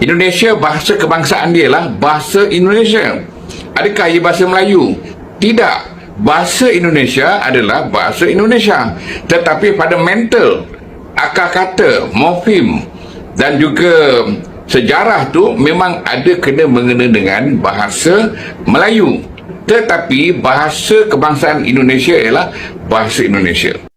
Indonesia bahasa kebangsaan dia lah bahasa Indonesia. Adakah ia bahasa Melayu? Tidak. Bahasa Indonesia adalah bahasa Indonesia. Tetapi pada mental, akar kata, morfem dan juga sejarah tu memang ada kena mengena dengan bahasa Melayu. Tetapi bahasa kebangsaan Indonesia ialah bahasa Indonesia.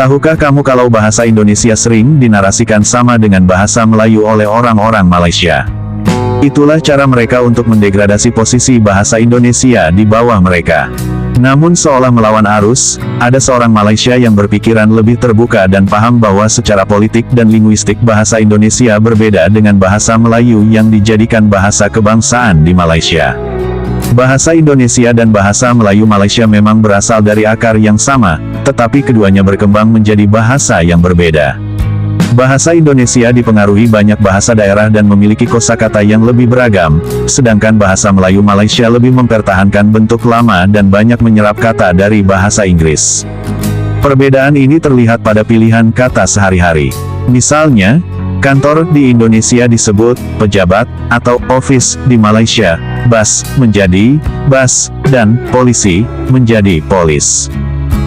Tahukah kamu kalau bahasa Indonesia sering dinarasikan sama dengan bahasa Melayu oleh orang-orang Malaysia? Itulah cara mereka untuk mendegradasi posisi bahasa Indonesia di bawah mereka. Namun seolah melawan arus, ada seorang Malaysia yang berpikiran lebih terbuka dan paham bahwa secara politik dan linguistik bahasa Indonesia berbeda dengan bahasa Melayu yang dijadikan bahasa kebangsaan di Malaysia. Bahasa Indonesia dan bahasa Melayu Malaysia memang berasal dari akar yang sama, tetapi keduanya berkembang menjadi bahasa yang berbeda. Bahasa Indonesia dipengaruhi banyak bahasa daerah dan memiliki kosakata yang lebih beragam, sedangkan bahasa Melayu Malaysia lebih mempertahankan bentuk lama dan banyak menyerap kata dari bahasa Inggris. Perbedaan ini terlihat pada pilihan kata sehari-hari. Misalnya, kantor di Indonesia disebut pejabat atau office di Malaysia, bas menjadi bas dan polisi menjadi polis.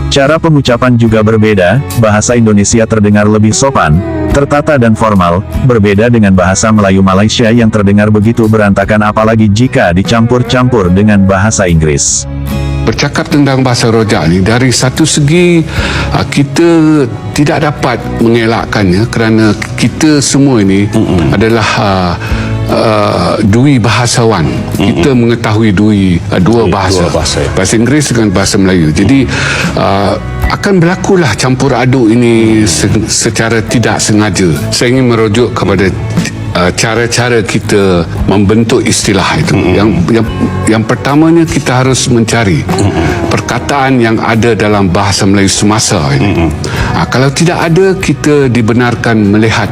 Cara pengucapan juga berbeda, bahasa Indonesia terdengar lebih sopan, tertata dan formal, berbeda dengan bahasa Melayu Malaysia yang terdengar begitu berantakan apalagi jika dicampur-campur dengan bahasa Inggris. bercakap tentang bahasa rojak ni dari satu segi uh, kita tidak dapat mengelakkannya kerana kita semua ini Mm-mm. adalah uh, dui bahasawan Mm-mm. kita mengetahui dui uh, dua bahasa dua bahasa, ya. bahasa Inggeris dengan bahasa Melayu jadi uh, akan berlakulah campur aduk ini se- secara tidak sengaja saya ingin merujuk kepada uh, cara-cara kita membentuk istilah itu mm-hmm. yang yang yang pertamanya kita harus mencari mm-hmm. perkataan yang ada dalam bahasa Melayu semasa ini mm-hmm. Uh, kalau tidak ada kita dibenarkan melihat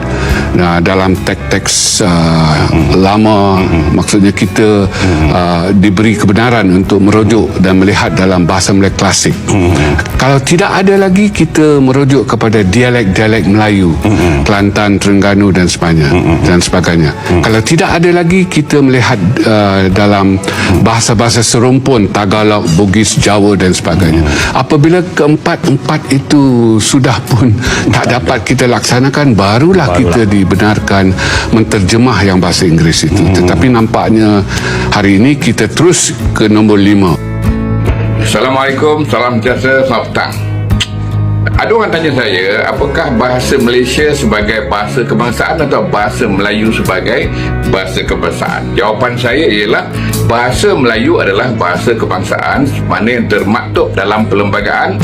uh, dalam teks-teks uh, lama maksudnya kita uh, diberi kebenaran untuk merujuk dan melihat dalam bahasa Melayu klasik kalau tidak ada lagi kita merujuk kepada dialek-dialek Melayu. Kelantan, Terengganu dan sebagainya dan sebagainya. Kalau tidak ada lagi kita melihat uh, dalam bahasa-bahasa serumpun Tagalog, Bugis, Jawa dan sebagainya. Apabila keempat-empat itu sudah pun tak dapat kita laksanakan barulah, barulah kita dibenarkan menterjemah yang bahasa Inggeris itu. Hmm. Tetapi nampaknya hari ini kita terus ke nombor lima. Assalamualaikum, salam sejahtera, selamat petang. Ada orang tanya saya, apakah bahasa Malaysia sebagai bahasa kebangsaan atau bahasa Melayu sebagai bahasa kebangsaan? Jawapan saya ialah bahasa Melayu adalah bahasa kebangsaan mana yang termaktub dalam perlembagaan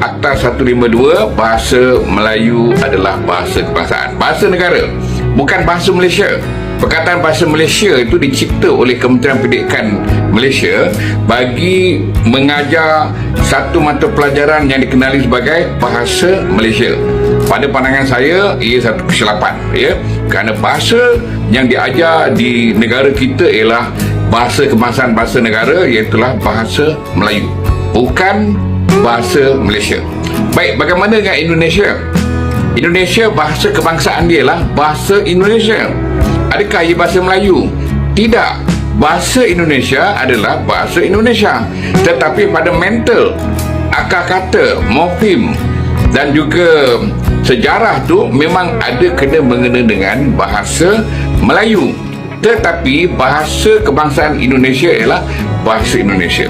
Akta 152 bahasa Melayu adalah bahasa kebangsaan. Bahasa negara, bukan bahasa Malaysia. Perkataan bahasa Malaysia itu dicipta oleh Kementerian Pendidikan Malaysia bagi mengajar satu mata pelajaran yang dikenali sebagai bahasa Malaysia. Pada pandangan saya, ia satu kesilapan ya. Kerana bahasa yang diajar di negara kita ialah bahasa kebangsaan bahasa negara iaitu bahasa Melayu. Bukan bahasa Malaysia. Baik, bagaimana dengan Indonesia? Indonesia bahasa kebangsaan dia lah bahasa Indonesia. Adakah ia bahasa Melayu? Tidak. Bahasa Indonesia adalah bahasa Indonesia. Tetapi pada mental, akar kata, morfem dan juga sejarah tu memang ada kena mengena dengan bahasa Melayu. Tetapi bahasa kebangsaan Indonesia ialah bahasa Indonesia.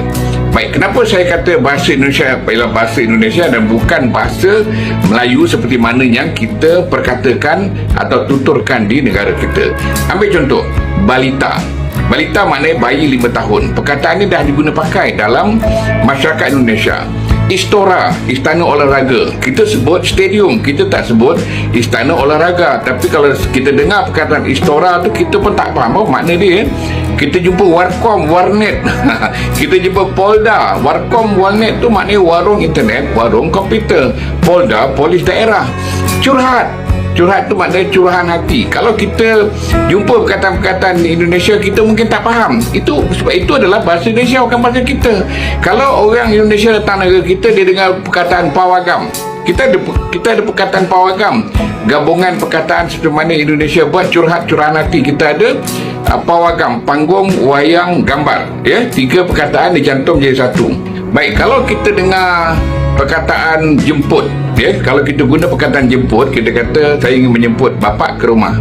Baik, kenapa saya kata bahasa Indonesia ialah bahasa Indonesia dan bukan bahasa Melayu seperti mana yang kita perkatakan atau tuturkan di negara kita. Ambil contoh, balita. Balita maknanya bayi 5 tahun. Perkataan ini dah diguna pakai dalam masyarakat Indonesia. Istora, istana olahraga. Kita sebut stadium, kita tak sebut istana olahraga. Tapi kalau kita dengar perkataan istora tu kita pun tak faham apa makna dia. Kita jumpa Warkom, Warnet. kita jumpa Polda. Warkom, Warnet tu maknanya warung internet, warung komputer. Polda, polis daerah. Curhat. Curhat tu maknanya curahan hati. Kalau kita jumpa perkataan-perkataan Indonesia kita mungkin tak faham. Itu sebab itu adalah bahasa Indonesia bukan bahasa kita. Kalau orang Indonesia datang negara kita dia dengar perkataan pawagam. Kita ada kita ada perkataan pawagam. Gabungan perkataan seperti mana Indonesia buat curhat curahan hati. Kita ada uh, pawagam panggung wayang gambar. Ya tiga perkataan dicantum jadi satu. Baik kalau kita dengar perkataan jemput ya kalau kita guna perkataan jemput kita kata saya ingin menjemput bapak ke rumah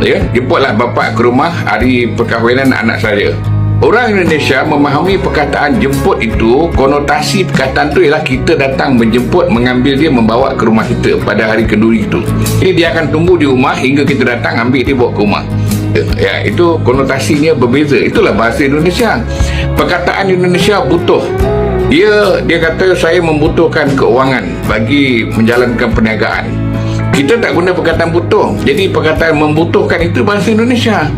ya jemputlah bapak ke rumah hari perkahwinan anak saya Orang Indonesia memahami perkataan jemput itu konotasi perkataan tu ialah kita datang menjemput mengambil dia membawa ke rumah kita pada hari kenduri itu. Jadi dia akan tunggu di rumah hingga kita datang ambil dia bawa ke rumah. Ya, itu konotasinya berbeza. Itulah bahasa Indonesia. Perkataan Indonesia butuh. Dia dia kata saya membutuhkan keuangan bagi menjalankan perniagaan. Kita tak guna perkataan butuh. Jadi perkataan membutuhkan itu bahasa Indonesia.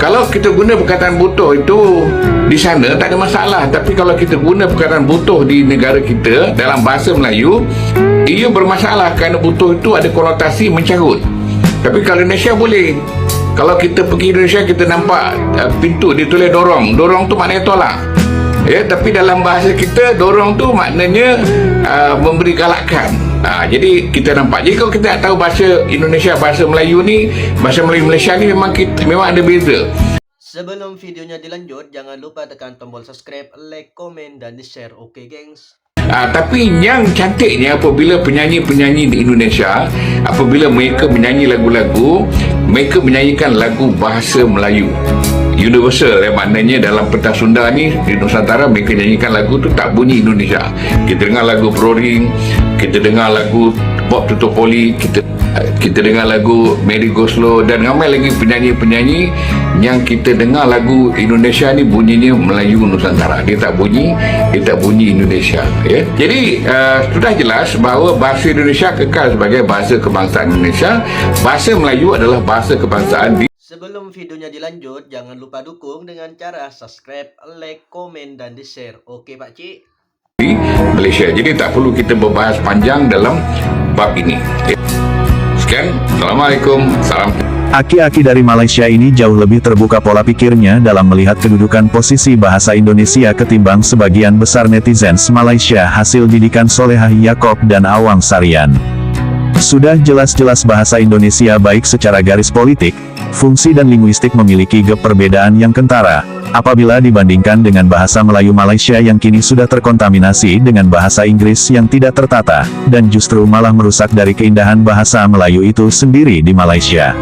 Kalau kita guna perkataan butuh itu di sana tak ada masalah. Tapi kalau kita guna perkataan butuh di negara kita dalam bahasa Melayu, ia bermasalah kerana butuh itu ada konotasi mencarut. Tapi kalau Indonesia boleh. Kalau kita pergi Indonesia kita nampak uh, pintu ditulis dorong. Dorong tu maknanya tolak. Ya, tapi dalam bahasa kita dorong tu maknanya uh, memberi galakan. Ha, jadi kita nampak Jadi kalau kita tak tahu bahasa Indonesia Bahasa Melayu ni Bahasa Melayu Malaysia ni memang kita, memang ada beza Sebelum videonya dilanjut, jangan lupa tekan tombol subscribe, like, komen, dan di-share. Oke, gengs? Ha, tapi yang cantiknya apabila penyanyi-penyanyi di Indonesia apabila mereka menyanyi lagu-lagu mereka menyanyikan lagu bahasa Melayu. Universal eh, maknanya dalam pentas Sunda ni di Nusantara mereka nyanyikan lagu tu tak bunyi Indonesia. Kita dengar lagu Broring kita dengar lagu Bob Tutupoli kita kita dengar lagu Mary Go Slow dan ramai lagi penyanyi-penyanyi yang kita dengar lagu Indonesia ni bunyinya Melayu Nusantara dia tak bunyi dia tak bunyi Indonesia ya jadi uh, sudah jelas bahawa bahasa Indonesia kekal sebagai bahasa kebangsaan Indonesia bahasa Melayu adalah bahasa kebangsaan di Sebelum videonya dilanjut, jangan lupa dukung dengan cara subscribe, like, komen, dan di-share. Oke, Pak Cik? di Malaysia. Jadi tak perlu kita berbahas panjang dalam bab ini. Ya. Sekian. Assalamualaikum. Salam. Aki-aki dari Malaysia ini jauh lebih terbuka pola pikirnya dalam melihat kedudukan posisi bahasa Indonesia ketimbang sebagian besar netizens Malaysia hasil didikan Solehah Yakob dan Awang Sarian. Sudah jelas-jelas bahasa Indonesia baik secara garis politik, fungsi dan linguistik memiliki perbedaan yang kentara, apabila dibandingkan dengan bahasa Melayu Malaysia yang kini sudah terkontaminasi dengan bahasa Inggris yang tidak tertata, dan justru malah merusak dari keindahan bahasa Melayu itu sendiri di Malaysia.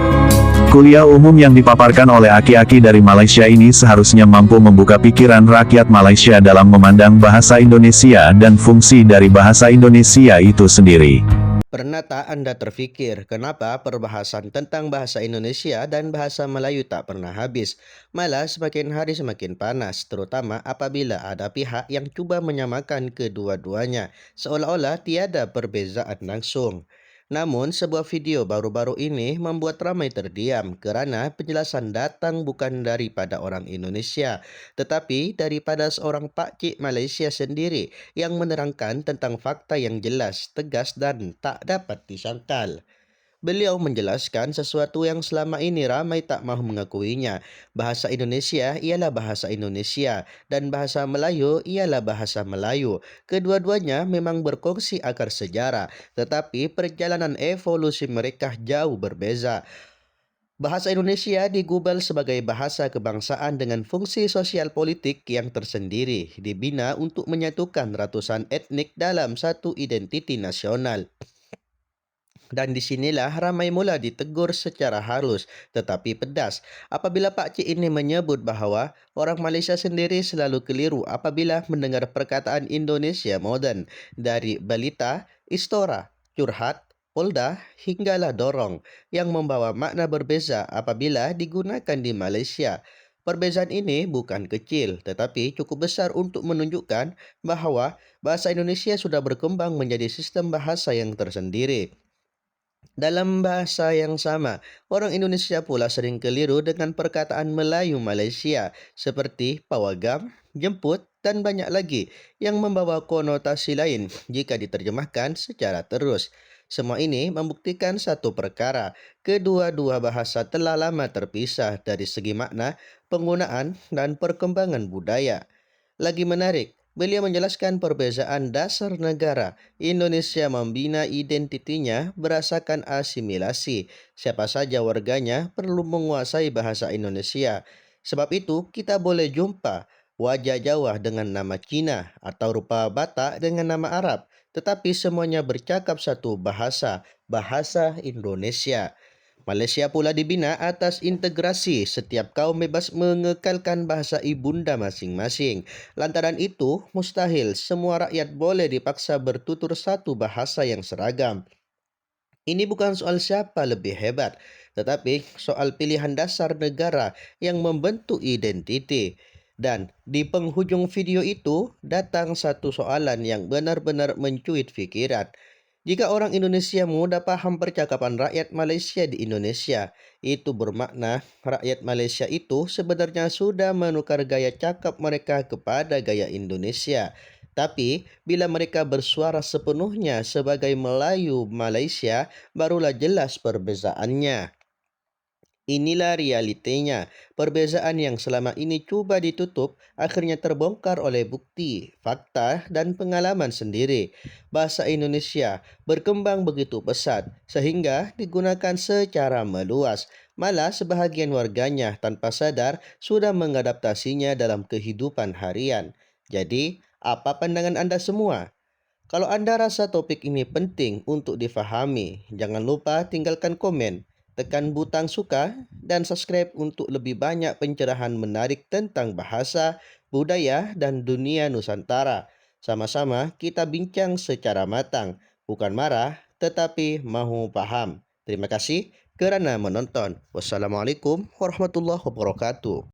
Kuliah umum yang dipaparkan oleh aki-aki dari Malaysia ini seharusnya mampu membuka pikiran rakyat Malaysia dalam memandang bahasa Indonesia dan fungsi dari bahasa Indonesia itu sendiri. Pernah tak Anda terfikir kenapa perbahasan tentang bahasa Indonesia dan bahasa Melayu tak pernah habis? Malah semakin hari semakin panas, terutama apabila ada pihak yang cuba menyamakan kedua-duanya, seolah-olah tiada perbezaan langsung. Namun, sebuah video baru-baru ini membuat ramai terdiam kerana penjelasan datang bukan daripada orang Indonesia, tetapi daripada seorang pakcik Malaysia sendiri yang menerangkan tentang fakta yang jelas, tegas dan tak dapat disangkal. Beliau menjelaskan sesuatu yang selama ini ramai tak mahu mengakuinya. Bahasa Indonesia ialah bahasa Indonesia dan bahasa Melayu ialah bahasa Melayu. Kedua-duanya memang berkongsi akar sejarah, tetapi perjalanan evolusi mereka jauh berbeza. Bahasa Indonesia digubal sebagai bahasa kebangsaan dengan fungsi sosial politik yang tersendiri, dibina untuk menyatukan ratusan etnik dalam satu identiti nasional. Dan di sinilah ramai mula ditegur secara halus tetapi pedas apabila Pak Cik ini menyebut bahawa orang Malaysia sendiri selalu keliru apabila mendengar perkataan Indonesia moden dari balita, istora, curhat, polda hinggalah dorong yang membawa makna berbeza apabila digunakan di Malaysia. Perbezaan ini bukan kecil tetapi cukup besar untuk menunjukkan bahawa bahasa Indonesia sudah berkembang menjadi sistem bahasa yang tersendiri. Dalam bahasa yang sama, orang Indonesia pula sering keliru dengan perkataan Melayu Malaysia seperti pawagam, jemput dan banyak lagi yang membawa konotasi lain jika diterjemahkan secara terus. Semua ini membuktikan satu perkara, kedua-dua bahasa telah lama terpisah dari segi makna, penggunaan, dan perkembangan budaya. Lagi menarik, beliau menjelaskan perbezaan dasar negara. Indonesia membina identitinya berdasarkan asimilasi. Siapa saja warganya perlu menguasai bahasa Indonesia. Sebab itu, kita boleh jumpa wajah Jawa dengan nama Cina atau rupa Batak dengan nama Arab. Tetapi semuanya bercakap satu bahasa, bahasa Indonesia. Malaysia pula dibina atas integrasi. Setiap kaum bebas mengekalkan bahasa ibunda masing-masing. Lantaran itu, mustahil semua rakyat boleh dipaksa bertutur satu bahasa yang seragam. Ini bukan soal siapa lebih hebat, tetapi soal pilihan dasar negara yang membentuk identiti. Dan di penghujung video itu datang satu soalan yang benar-benar mencuit fikiran. Jika orang Indonesia mudah paham percakapan rakyat Malaysia di Indonesia, itu bermakna rakyat Malaysia itu sebenarnya sudah menukar gaya cakap mereka kepada gaya Indonesia. Tapi bila mereka bersuara sepenuhnya sebagai Melayu Malaysia, barulah jelas perbezaannya. Inilah realitinya. Perbezaan yang selama ini cuba ditutup akhirnya terbongkar oleh bukti, fakta dan pengalaman sendiri. Bahasa Indonesia berkembang begitu pesat sehingga digunakan secara meluas. Malah sebahagian warganya tanpa sadar sudah mengadaptasinya dalam kehidupan harian. Jadi, apa pandangan anda semua? Kalau anda rasa topik ini penting untuk difahami, jangan lupa tinggalkan komen tekan butang suka dan subscribe untuk lebih banyak pencerahan menarik tentang bahasa, budaya dan dunia Nusantara. Sama-sama kita bincang secara matang, bukan marah tetapi mahu paham. Terima kasih kerana menonton. Wassalamualaikum warahmatullahi wabarakatuh.